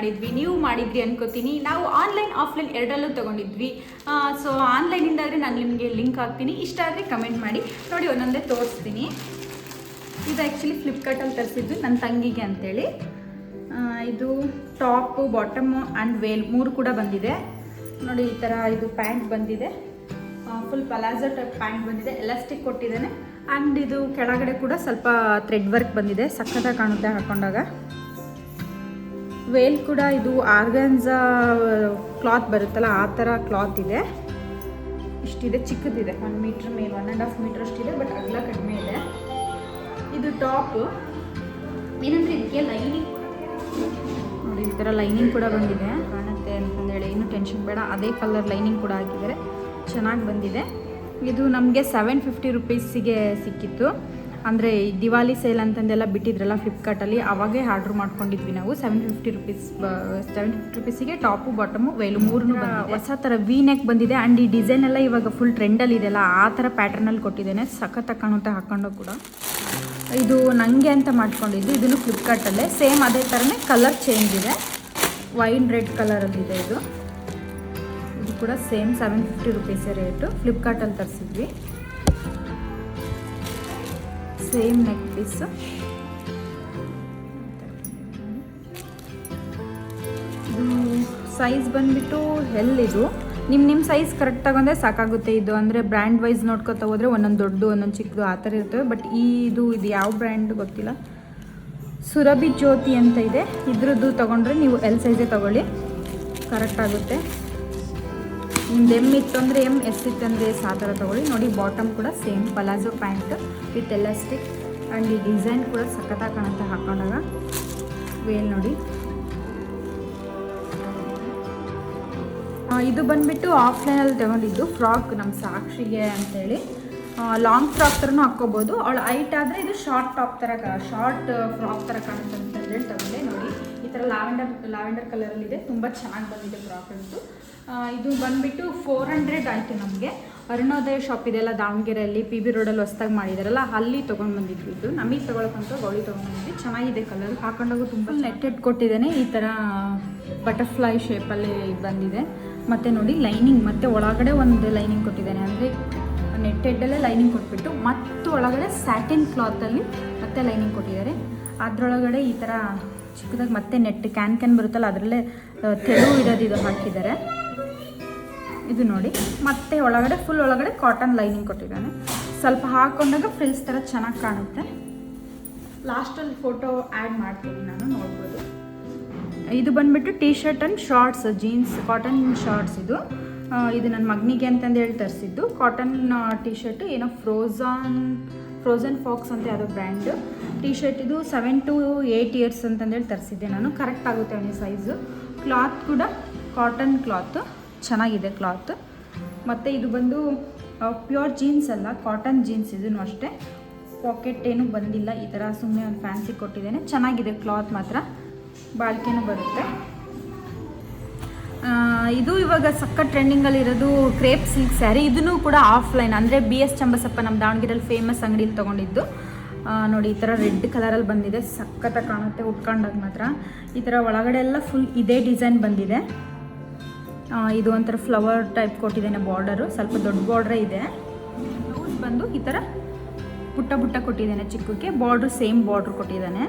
ಮಾಡಿದ್ವಿ, ನೀವು ಮಾಡಿದ್ರಿ ಅನ್ಕೋತೀನಿ. ನಾವು ಆನ್ಲೈನ್ ಆಫ್ಲೈನ್ ಎರಡರಲ್ಲೂ ತೊಗೊಂಡಿದ್ವಿ. ಸೊ ಆನ್ಲೈನಿಂದ ಆದರೆ ನಾನು ನಿಮಗೆ ಲಿಂಕ್ ಹಾಕ್ತೀನಿ. ಇಷ್ಟ ಆದರೆ ಕಮೆಂಟ್ ಮಾಡಿ. ನೋಡಿ ಒಂದೊಂದೇ ತೋರಿಸ್ತೀನಿ. ಇದು ಆ್ಯಕ್ಚುಲಿ ಫ್ಲಿಪ್ಕಾರ್ಟಲ್ಲಿ ತರಿಸಿದ್ದು ನನ್ನ ತಂಗಿಗೆ ಅಂತೇಳಿ. ಇದು ಟಾಪು ಬಾಟಮ್ ಆ್ಯಂಡ್ ವೇಲ್ ಮೂರು ಕೂಡ ಬಂದಿದೆ. ನೋಡಿ ಈ ಥರ ಇದು ಪ್ಯಾಂಟ್ ಬಂದಿದೆ. ಫುಲ್ ಪಲಾಜೋ ಟೈಪ್ ಪ್ಯಾಂಟ್ ಬಂದಿದೆ. ಎಲಾಸ್ಟಿಕ್ ಕೊಟ್ಟಿದ್ದಾನೆ. ಆ್ಯಂಡ್ ಇದು ಕೆಳಗಡೆ ಕೂಡ ಸ್ವಲ್ಪ ಥ್ರೆಡ್ ವರ್ಕ್ ಬಂದಿದೆ. ಸಖತ್ತಾಗಿ ಕಾಣುತ್ತೆ ಹಾಕೊಂಡಾಗ. ವೇಲ್ ಕೂಡ ಇದು ಆರ್ಗನ್ಸ, ಕ್ಲಾತ್ ಬರುತ್ತಲ್ಲ, ಆ ಥರ ಕ್ಲಾತ್ ಇದೆ. ಇಷ್ಟಿದೆ, ಚಿಕ್ಕದಿದೆ. ಒನ್ ಮೀಟ್ರ್ ಮೇಲೆ ಒನ್ ಆ್ಯಂಡ್ ಹಾಫ್ ಮೀಟ್ರ್ ಅಷ್ಟಿದೆ ಬಟ್ ಅಗಲ ಕಡಿಮೆ ಇದೆ. ಇದು ಟಾಪ್. ಏನಂದ್ರೆ ಇದಕ್ಕೆ ಲೈನಿಂಗ್ ನೋಡಿ, ಈ ಥರ ಲೈನಿಂಗ್ ಕೂಡ ಬಂದಿದೆ. ಕಾಣುತ್ತೆ ಅಂತಂದೇಳಿ ಏನು ಟೆನ್ಷನ್ ಬೇಡ. ಅದೇ ಕಲರ್ ಲೈನಿಂಗ್ ಕೂಡ ಹಾಕಿದ್ದಾರೆ. ಚೆನ್ನಾಗಿ ಬಂದಿದೆ. ಇದು ನಮಗೆ ಸೆವೆನ್ ಫಿಫ್ಟಿ ರುಪೀಸಿಗೆ ಸಿಕ್ಕಿತ್ತು. ಅಂದರೆ ದಿವಾಲಿ ಸೇಲ್ ಅಂತಂದೆಲ್ಲ ಬಿಟ್ಟಿದ್ರಲ್ಲ ಫ್ಲಿಪ್ಕಾರ್ಟಲ್ಲಿ ಅವಾಗೇ ಆರ್ಡ್ರ್ ಮಾಡ್ಕೊಂಡಿದ್ವಿ ನಾವು. Seven fifty rupees seven fifty ರುಪೀಸಿಗೆ top bottom veil ಮೂರು ಹೊಸ ಥರ ವಿ ನೆಕ್ ಬಂದಿದೆ. ಆ್ಯಂಡ್ ಈ ಡಿಸೈನ್ ಎಲ್ಲ ಇವಾಗ ಫುಲ್ ಟ್ರೆಂಡಲ್ಲಿ ಇದೆಯಲ್ಲ ಆ ಥರ ಪ್ಯಾಟರ್ನಲ್ಲಿ ಕೊಟ್ಟಿದ್ದೇನೆ. ಸಖತ್ ಕಾಣುತ್ತೆ ಹಾಕೊಂಡು ಕೂಡ. ಇದು ನನಗೆ ಅಂತ ಮಾಡ್ಕೊಂಡಿದ್ದು. ಇದನ್ನು ಫ್ಲಿಪ್ಕಾರ್ಟಲ್ಲೇ ಸೇಮ್ ಅದೇ ಥರನೇ ಕಲರ್ ಚೇಂಜ್ ಇದೆ. ವೈನ್ ರೆಡ್ ಕಲರಲ್ಲಿದೆ ಇದು ಇದು. ಕೂಡ ಸೇಮ್ ಸೆವೆನ್ ಫಿಫ್ಟಿ ರುಪೀಸೇ ರೇಟು ಫ್ಲಿಪ್ಕಾರ್ಟಲ್ಲಿ ತರಿಸಿದ್ವಿ. ಸೇಮ್ ನೆಕ್ ಪೀಸ್ ಸೈಜ್ ಬಂದ್ಬಿಟ್ಟು ಎಲ್ ಇದು. ನಿಮ್ಮ ನಿಮ್ಮ ಸೈಜ್ ಕರೆಕ್ಟ್ ತಗೊಂಡ್ರೆ ಸಾಕಾಗುತ್ತೆ. ಇದು ಅಂದರೆ ಬ್ರ್ಯಾಂಡ್ ವೈಸ್ ನೋಡ್ಕೊತಾ ಹೋದರೆ ಒಂದೊಂದು ದೊಡ್ಡದು, ಒಂದೊಂದು ಚಿಕ್ಕದು ಆ ಥರ ಇರ್ತವೆ. ಬಟ್ ಇದು ಇದು ಯಾವ ಬ್ರ್ಯಾಂಡ್ ಗೊತ್ತಿಲ್ಲ. ಸುರಭಿ ಜ್ಯೋತಿ ಅಂತ ಇದೆ. ಇದ್ರದ್ದು ತೊಗೊಂಡ್ರೆ ನೀವು ಎಲ್ ಸೈಜೇ ತೊಗೊಳ್ಳಿ. ಕರೆಕ್ಟ್ ಆಗುತ್ತೆ. ನಿಮ್ದು ಎಂ ಇತ್ತು ಅಂದರೆ ಎಂ, ಎಸ್ ಇತ್ತು ಅಂದರೆ ಎಸ್, ಆ ಥರ ತೊಗೊಳ್ಳಿ. ನೋಡಿ ಬಾಟಮ್ ಕೂಡ same palazzo pant with elastic and ಈ ಡಿಸೈನ್ ಕೂಡ ಸಖತ್ತಾಗಿ ಕಾಣುತ್ತೆ ಹಾಕೊಂಡಾಗ. ವೇಲ್ ನೋಡಿ. ಇದು ಬಂದ್ಬಿಟ್ಟು ಆಫ್ಲೈನಲ್ಲಿ ತಗೊಂಡಿದ್ದು ಫ್ರಾಕ್ ನಮ್ಮ ಸಾಕ್ಷಿಗೆ ಅಂತೇಳಿ. ಲಾಂಗ್ ಫ್ರಾಕ್ ಥರನೂ ಹಾಕ್ಕೋಬೋದು. ಅವಳು ಹೈಟ್ ಆದರೆ ಇದು ಶಾರ್ಟ್ ಟಾಪ್ ಥರ ಶಾರ್ಟ್ ಫ್ರಾಕ್ ಥರ ಕಾಣುತ್ತೆ ಅಂತ ಹೇಳಿ ತಗೊಂಡೆ, ನೋಡಿ. ಥರ ಲ್ಯಾವೆಂಡರ್ ಲ್ಯಾವೆಂಡರ್ ಕಲರಲ್ಲಿದೆ ತುಂಬ ಚೆನ್ನಾಗಿ ಬಂದಿದೆ ಫ್ರಾಕ್ ಇದು ಬಂದ್ಬಿಟ್ಟು ಫೋರ್ ಹಂಡ್ರೆಡ್ ಆಯಿತು ನಮಗೆ. ಅರುಣೋದಯ ಶಾಪ್ ಇದೆಲ್ಲ ದಾವಣಗೆರೆಯಲ್ಲಿ. ಪಿ ಬಿ ರೋಡಲ್ಲಿ ಹೊಸ್ದಾಗಿ ಮಾಡಿದಾರಲ್ಲ, ಅಲ್ಲಿ ತೊಗೊಂಡು ಬಂದಿದ್ವಿ ಇದು. ನಮಗೆ ತೊಗೊಳಕ್ಕಂತ ಗೌಳಿ ತೊಗೊಂಡ್ಬಂದಿದ್ವಿ ಚೆನ್ನಾಗಿದೆ ಕಲರ್ ಹಾಕೊಂಡಾಗ ತುಂಬ ನೆಟ್ಟೆಡ್ ಕೊಟ್ಟಿದ್ದೇನೆ. ಈ ಥರ ಬಟರ್ಫ್ಲೈ ಶೇಪಲ್ಲಿ ಬಂದಿದೆ. ಮತ್ತು ನೋಡಿ ಲೈನಿಂಗ್ ಮತ್ತು ಒಳಗಡೆ ಒಂದು ಲೈನಿಂಗ್ ಕೊಟ್ಟಿದ್ದಾನೆ. ಅಂದರೆ ನೆಟ್ಟೆಡ್ಡಲ್ಲೇ ಲೈನಿಂಗ್ ಕೊಟ್ಬಿಟ್ಟು, ಮತ್ತು ಒಳಗಡೆ ಸ್ಯಾಟಿನ್ ಕ್ಲಾತಲ್ಲಿ ಮತ್ತೆ ಲೈನಿಂಗ್ ಕೊಟ್ಟಿದ್ದಾರೆ. ಅದರೊಳಗಡೆ ಈ ಥರ ಚಿಕ್ಕದಾಗಿ ಮತ್ತೆ ನೆಟ್ ಕ್ಯಾನ್ ಕ್ಯಾನ್ ಬರುತ್ತಲ್ಲ, ಅದರಲ್ಲೇ ತೆಳು ಇರೋದು ಇದು ಹಾಕಿದ್ದಾರೆ. ಇದು ನೋಡಿ, ಮತ್ತೆ ಒಳಗಡೆ ಫುಲ್ ಒಳಗಡೆ ಕಾಟನ್ ಲೈನಿಂಗ್ ಕೊಟ್ಟಿದ್ದಾನೆ ಸ್ವಲ್ಪ ಹಾಕೊಂಡಾಗ ಫ್ರಿಲ್ಸ್ ಥರ ಚೆನ್ನಾಗಿ ಕಾಣುತ್ತೆ. ಲಾಸ್ಟಲ್ಲಿ ಫೋಟೋ ಆ್ಯಡ್ ಮಾಡ್ತೀನಿ, ನಾನು ನೋಡ್ಬೋದು. ಇದು ಬಂದ್ಬಿಟ್ಟು T shirt and shorts jeans cotton shorts ಇದು ಇದು ನನ್ನ ಮಗನಿಗೆ ಅಂತಂದೇಳಿ ತರಿಸಿದ್ದು. ಕಾಟನ್ ಟೀ ಶರ್ಟ್ ಏನೋ ಫ್ರೋಝನ್ ಫ್ರೋಝನ್ ಫಾಕ್ಸ್ ಅಂತ ಯಾವುದೋ ಬ್ರ್ಯಾಂಡು ಟೀ ಶರ್ಟ್ ಇದು ಸೆವೆನ್ ಟು ಏಯ್ಟ್ ಇಯರ್ಸ್ ಅಂತಂದೇಳಿ ತರಿಸಿದ್ದೆ ನಾನು. ಕರೆಕ್ಟ್ ಆಗುತ್ತೆ ಅವನಿಗೆ ಸೈಜು ಕ್ಲಾತ್ ಕೂಡ ಕಾಟನ್ ಕ್ಲಾತ್ ಚೆನ್ನಾಗಿದೆ ಕ್ಲಾತ್ ಮತ್ತು ಇದು ಬಂದು ಪ್ಯೂರ್ ಜೀನ್ಸ್ ಅಲ್ಲ ಕಾಟನ್ ಜೀನ್ಸ್ ಇದನ್ನು ಅಷ್ಟೇ. ಪಾಕೆಟ್ ಏನೂ ಬಂದಿಲ್ಲ. ಈ ಥರ ಸುಮ್ಮನೆ ಒಂದು ಫ್ಯಾನ್ಸಿ ಕೊಟ್ಟಿದ್ದೇನೆ. ಚೆನ್ನಾಗಿದೆ ಕ್ಲಾತ್ ಮಾತ್ರ. ಬಾಳಿಕೆನೂ ಬರುತ್ತೆ. ಇದು ಇವಾಗ ಸಕ್ಕ ಟ್ರೆಂಡಿಂಗಲ್ಲಿರೋದು ಕ್ರೇಪ್ ಸಿಲ್ಕ್ ಸ್ಯಾರಿ ಇದನ್ನು ಕೂಡ ಆಫ್ಲೈನ್ ಅಂದರೆ ಬಿ ಎಸ್ ಚಂಬಸಪ್ಪ ನಮ್ಮ ದಾವಣಗೆರೆಯಲ್ಲಿ ಫೇಮಸ್ ಅಂಗಡಿಯಲ್ಲಿ ತೊಗೊಂಡಿದ್ದು. ನೋಡಿ, ಈ ಥರ ರೆಡ್ ಕಲರಲ್ಲಿ ಬಂದಿದೆ. ಸಖತ್ತಾಗಿ ಕಾಣುತ್ತೆ, ಉಟ್ಕೊಂಡಾಗ ಮಾತ್ರ. ಈ ಥರ ಒಳಗಡೆ ಎಲ್ಲ ಫುಲ್ ಇದೇ ಡಿಸೈನ್ ಬಂದಿದೆ. ಇದು ಒಂಥರ ಫ್ಲವರ್ ಟೈಪ್ ಕೊಟ್ಟಿದ್ದೇನೆ ಬಾರ್ಡರು ಸ್ವಲ್ಪ ದೊಡ್ಡ ಬಾರ್ಡ್ರೇ ಇದೆ. ಬ್ಲೌಸ್ ಬಂದು ಈ ಥರ ಪುಟ್ಟ ಪುಟ್ಟ ಕೊಟ್ಟಿದ್ದೇನೆ ಚಿಕ್ಕಕ್ಕೆ. ಬಾರ್ಡ್ರು ಸೇಮ್ ಬಾರ್ಡ್ರ್ ಕೊಟ್ಟಿದ್ದಾನೆ.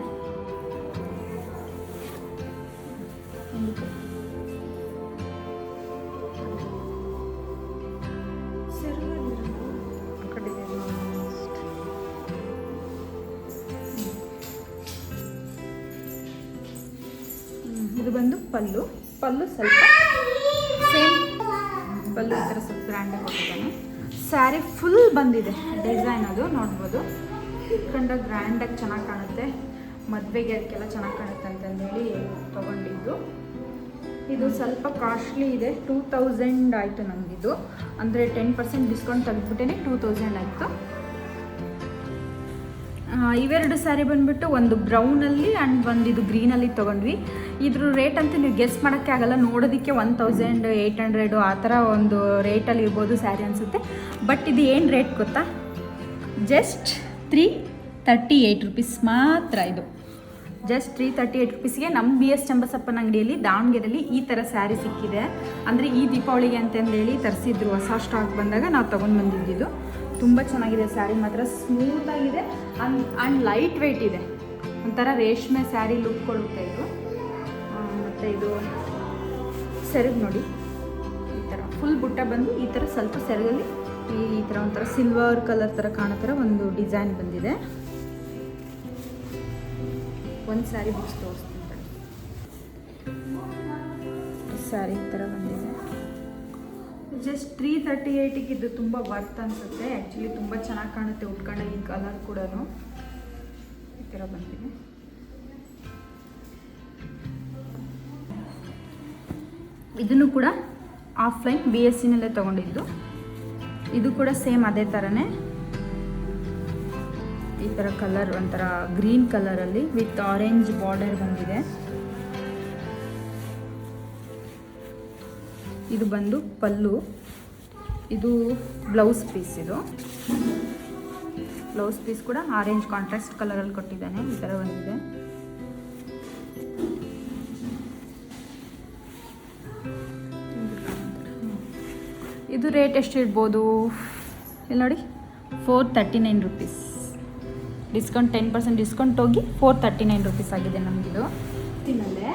ಇದು ಬಂದು ಪಲ್ಲು. ಪಲ್ಲು ಸ್ವಲ್ಪ ಸೇಮ್ ಪಲ್ಲು ಈ ಥರ ಸ್ವಲ್ಪ ಗ್ರ್ಯಾಂಡಾಗಿ ಕೊಟ್ಟಿದ್ದಾನೆ. ಸ್ಯಾರಿ ಫುಲ್ ಬಂದಿದೆ. ಡಿಸೈನ್ ಅದು, ನೋಡ್ಬೋದು. ಕಂಡ ಗ್ರ್ಯಾಂಡಾಗಿ ಚೆನ್ನಾಗಿ ಕಾಣುತ್ತೆ. ಮದುವೆಗೆ ಅದಕ್ಕೆಲ್ಲ ಚೆನ್ನಾಗಿ ಕಾಣುತ್ತೆ ಅಂತಂದೇಳಿ ತೊಗೊಂಡಿದ್ದು. ಇದು ಸ್ವಲ್ಪ ಕಾಸ್ಟ್ಲಿ ಇದೆ. ಟೂ ತೌಸಂಡ್ ಆಯಿತು ನಮಗಿದು. ಅಂದರೆ ಟೆನ್ ಪರ್ಸೆಂಟ್ ಡಿಸ್ಕೌಂಟ್ ತೆಗೆದ್ಬಿಟ್ಟೇ ಟೂ ತೌಸಂಡ್ ಆಯಿತು. ಇವೆರಡು ಸ್ಯಾರಿ ಬಂದ್ಬಿಟ್ಟು ಒಂದು ಬ್ರೌನಲ್ಲಿ ಆ್ಯಂಡ್ ಒಂದು ಇದು ಗ್ರೀನಲ್ಲಿ ತೊಗೊಂಡ್ವಿ. ಇದ್ರ ರೇಟ್ ಅಂತ ನೀವು ಗೆಸ್ ಮಾಡೋಕ್ಕೆ ಆಗಲ್ಲ, ನೋಡೋದಕ್ಕೆ ಒನ್ ತೌಸಂಡ್ ಏಯ್ಟ್ ಹಂಡ್ರೆಡು ಆ ಥರ ಒಂದು ರೇಟಲ್ಲಿ ಇರ್ಬೋದು ಸ್ಯಾರಿ ಅನಿಸುತ್ತೆ. ಬಟ್ ಇದು ಏನು ರೇಟ್ ಗೊತ್ತಾ? Just three thirty eight rupees ಮಾತ್ರ ಇದು. ಜಸ್ಟ್ ತ್ರೀ ತರ್ಟಿ ಏಯ್ಟ್ ರುಪೀಸ್ಗೆ ನಮ್ಮ ಬಿ ಎಸ್ ಚಂಬಸಪ್ಪನ ಅಂಗಡಿಯಲ್ಲಿ ದಾವಣಗೆರೆಯಲ್ಲಿ ಈ ಥರ ಸ್ಯಾರಿ ಸಿಕ್ಕಿದೆ. ಅಂದರೆ ಈ ದೀಪಾವಳಿಗೆ ಅಂತಂದೇಳಿ ತರಿಸಿದ್ರು ಹೊಸ ಸ್ಟಾಕ್ ಬಂದಾಗ ನಾವು ತೊಗೊಂಡು ಬಂದಿದ್ದಿದ್ದು ತುಂಬ ಚೆನ್ನಾಗಿದೆ ಸ್ಯಾರಿ. ಮಾತ್ರ ಸ್ಮೂತಾಗಿದೆ ಆ್ಯಂಡ್ ಆ್ಯಂಡ್ ಲೈಟ್ ವೆಯ್ಟ್ ಇದೆ. ಒಂಥರ ರೇಷ್ಮೆ ಸ್ಯಾರಿ ಲುಕ್ ಕೊಡುತ್ತೆ ಇದು. ಮತ್ತು ಇದು ಸೆರಗು ನೋಡಿ. ಈ ಥರ ಫುಲ್ ಬುಟ್ಟ ಬಂದು ಈ ಥರ ಸ್ವಲ್ಪ ಸೆರಗಲ್ಲಿ ಈ ಥರ ಒಂಥರ ಸಿಲ್ವರ್ ಕಲರ್ ಥರ ಕಾಣೋ ಥರ ಒಂದು ಡಿಸೈನ್ ಬಂದಿದೆ. ಒಂದು ಸ್ಯಾರಿ ಬುಕ್ಸ್ ತೋರಿಸ್ತೀನಿ. ಸ್ಯಾರಿ ಈ ಥರ ಬಂದಿದೆ. ಜಸ್ಟ್ ತ್ರೀ ತರ್ಟಿ ಏಯ್ಟಿಗೆ ಇದು ತುಂಬ ವರ್ತ್ ಅನಿಸುತ್ತೆ. ಆ್ಯಕ್ಚುಲಿ ತುಂಬ ಚೆನ್ನಾಗಿ ಕಾಣುತ್ತೆ ಉಟ್ಕೊಂಡ ಈ ಕಲರ್ ಕೂಡ ಈ ಥರ ಬಂದಿದೆ. ಇದನ್ನು ಕೂಡ ಆಫ್ಲೈನ್ ಬಿ ಎಸ್ ಸಿನಲ್ಲೇ ತೊಗೊಂಡಿದ್ದು. ಇದು ಕೂಡ ಸೇಮ್ ಅದೇ ಥರನೇ ಈ ಥರ ಕಲರ್ ಒಂಥರ ಗ್ರೀನ್ ಕಲರಲ್ಲಿ ವಿತ್ ಆರೆಂಜ್ ಬಾರ್ಡರ್ ಬಂದಿದೆ. ಇದು ಬಂದು ಪಲ್ಲು. ಇದು ಬ್ಲೌಸ್ ಪೀಸ್ ಇದು. ಬ್ಲೌಸ್ ಪೀಸ್ ಕೂಡ ಆರೆಂಜ್ ಕಾಂಟ್ರಾಸ್ಟ್ ಕಲರಲ್ಲಿ ಕೊಟ್ಟಿದ್ದಾನೆ. ಈ ಥರ ಬಂದಿದೆ. ಇದು ರೇಟ್ ಎಷ್ಟು ಇರ್ಬೋದು? ಇಲ್ಲಿ ನೋಡಿ four thirty nine rupees discount ten percent discount ಹೋಗಿ ಫೋರ್ ತರ್ಟಿ ನೈನ್ ರುಪೀಸ್ ಆಗಿದೆ ನಮಗಿದು. ತಿನ್ನಲ್ಲೇ?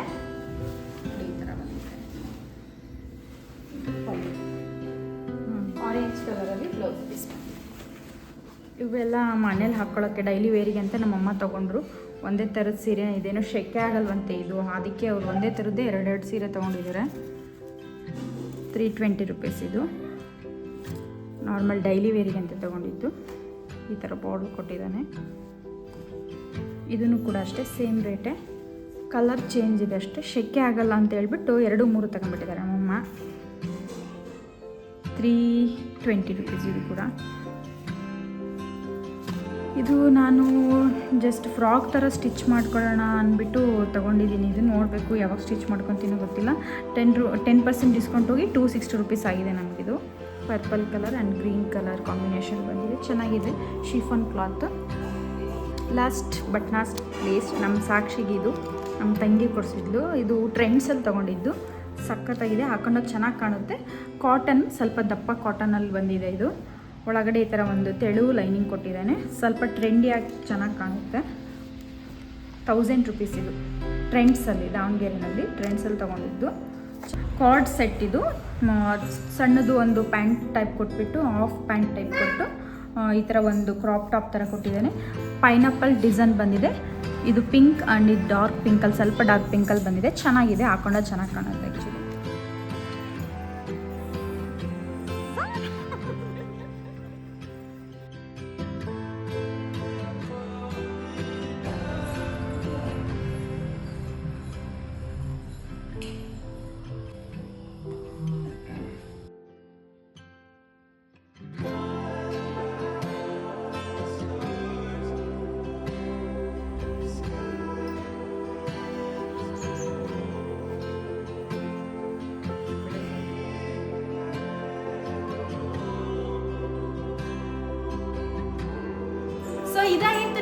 ಕಲರಲ್ಲಿ ಬ್ಲೌಸ್ ಪೀಸ್ ಇವೆಲ್ಲ ಮನೇಲಿ ಹಾಕ್ಕೊಳ್ಳೋಕ್ಕೆ ಡೈಲಿ ವೇರಿಗೆ ಅಂತ ನಮ್ಮಮ್ಮ ತೊಗೊಂಡ್ರು. ಒಂದೇ ಥರದ ಸೀರೆ, ಇದೇನೋ ಶೆಕೆ ಆಗಲ್ವಂತೆ ಇದು. ಅದಕ್ಕೆ ಅವ್ರು ಒಂದೇ ಥರದ್ದೇ ಎರಡೆರಡು ಸೀರೆ ತೊಗೊಂಡಿದ್ದಾರೆ. ತ್ರೀ ಟ್ವೆಂಟಿ ರುಪೀಸ್ ಇದು. ನಾರ್ಮಲ್ ಡೈಲಿ ವೇರಿಗೆ ಅಂತ ತೊಗೊಂಡಿದ್ದು. ಈ ಥರ ಬಾರ್ಡರ್ ಕೊಟ್ಟಿದ್ದಾನೆ. ಇದನ್ನು ಕೂಡ ಅಷ್ಟೇ ಸೇಮ್ ರೇಟೇ ಕಲರ್ ಚೇಂಜ್ ಇದೆ ಅಷ್ಟೇ. ಶೆಕೆ ಆಗಲ್ಲ ಅಂತ ಹೇಳ್ಬಿಟ್ಟು ಎರಡು ಮೂರು ತಗೊಂಡ್ಬಿಟ್ಟಿದ್ದಾರೆ ನಮ್ಮಮ್ಮ ತ್ರೀ ಟ್ವೆಂಟಿ ರುಪೀಸ್ ಇದು ಕೂಡ. ಇದು ನಾನು ಜಸ್ಟ್ ಫ್ರಾಕ್ ಥರ ಸ್ಟಿಚ್ ಮಾಡ್ಕೊಳ್ಳೋಣ ಅಂದ್ಬಿಟ್ಟು ತೊಗೊಂಡಿದ್ದೀನಿ. ಇದು ನೋಡಬೇಕು ಯಾವಾಗ ಸ್ಟಿಚ್ ಮಾಡ್ಕೊತೀನೋ ಗೊತ್ತಿಲ್ಲ. ಟೆನ್ ರು ಟೆನ್ ಪರ್ಸೆಂಟ್ ಡಿಸ್ಕೌಂಟ್ ಹೋಗಿ ಟೂ ಸಿಕ್ಸ್ಟಿ ರುಪೀಸ್ ಆಗಿದೆ ನಮಗಿದು purple colour and green colour combination ಬಂದಿದೆ. ಚೆನ್ನಾಗಿದೆ. Chiffon cloth last but not place ನಮ್ಮ ಸಾಕ್ಷಿಗೆ ಇದು. ನಮ್ಮ ತಂಗಿ ಕೊಡಿಸಿದ್ಲು. ಇದು ಟ್ರೆಂಡ್ಸಲ್ಲಿ ತೊಗೊಂಡಿದ್ದು. ಸಖತ್ತಾಗಿದೆ, ಹಾಕೊಂಡೋಗಿ ಚೆನ್ನಾಗಿ ಕಾಣುತ್ತೆ. ಕಾಟನ್ ಸ್ವಲ್ಪ ದಪ್ಪ ಕಾಟನಲ್ಲಿ ಬಂದಿದೆ ಇದು. ಒಳಗಡೆ ಈ ಥರ ಒಂದು ತೆಳು ಲೈನಿಂಗ್ ಕೊಟ್ಟಿದ್ದಾನೆ. ಸ್ವಲ್ಪ ಟ್ರೆಂಡಿಯಾಗಿ ಚೆನ್ನಾಗಿ ಕಾಣುತ್ತೆ. ಥೌಸಂಡ್ ರುಪೀಸ್ ಇದು. ಟ್ರೆಂಡ್ಸಲ್ಲಿ ದಾವಣಗೆರೆನಲ್ಲಿ ಟ್ರೆಂಡ್ಸಲ್ಲಿ ತೊಗೊಂಡಿದ್ದು. ಕಾರ್ಡ್ ಸೆಟ್ ಇದು. ಸಣ್ಣದು ಒಂದು ಪ್ಯಾಂಟ್ ಟೈಪ್ ಕೊಟ್ಬಿಟ್ಟು ಹಾಫ್ ಪ್ಯಾಂಟ್ ಟೈಪ್ ಕೊಟ್ಟು ಈ ಥರ ಒಂದು ಕ್ರಾಪ್ ಟಾಪ್ ಥರ ಕೊಟ್ಟಿದ್ದಾನೆ. ಪೈನಾಪಲ್ ಡಿಸೈನ್ ಬಂದಿದೆ. ಇದು ಪಿಂಕ್ ಆ್ಯಂಡ್ ಇದು ಡಾರ್ಕ್ ಪಿಂಕಲ್ಲಿ ಸ್ವಲ್ಪ ಡಾರ್ಕ್ ಪಿಂಕಲ್ಲಿ ಬಂದಿದೆ. ಚೆನ್ನಾಗಿದೆ ಹಾಕೊಂಡ ಚೆನ್ನಾಗಿ ಕಾಣುತ್ತೆ ಆ್ಯಕ್ಚುಲಿ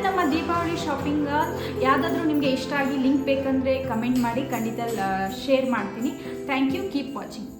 ನಮ್ಮ ದೀಪಾವಳಿ ಶಾಪಿಂಗ್ ಯಾವುದಾದ್ರೂ ನಿಮಗೆ ಇಷ್ಟ ಆಗಿ ಲಿಂಕ್ ಬೇಕಂದರೆ ಕಮೆಂಟ್ ಮಾಡಿ, ಖಂಡಿತ ಶೇರ್ ಮಾಡ್ತೀನಿ. Thank you keep watching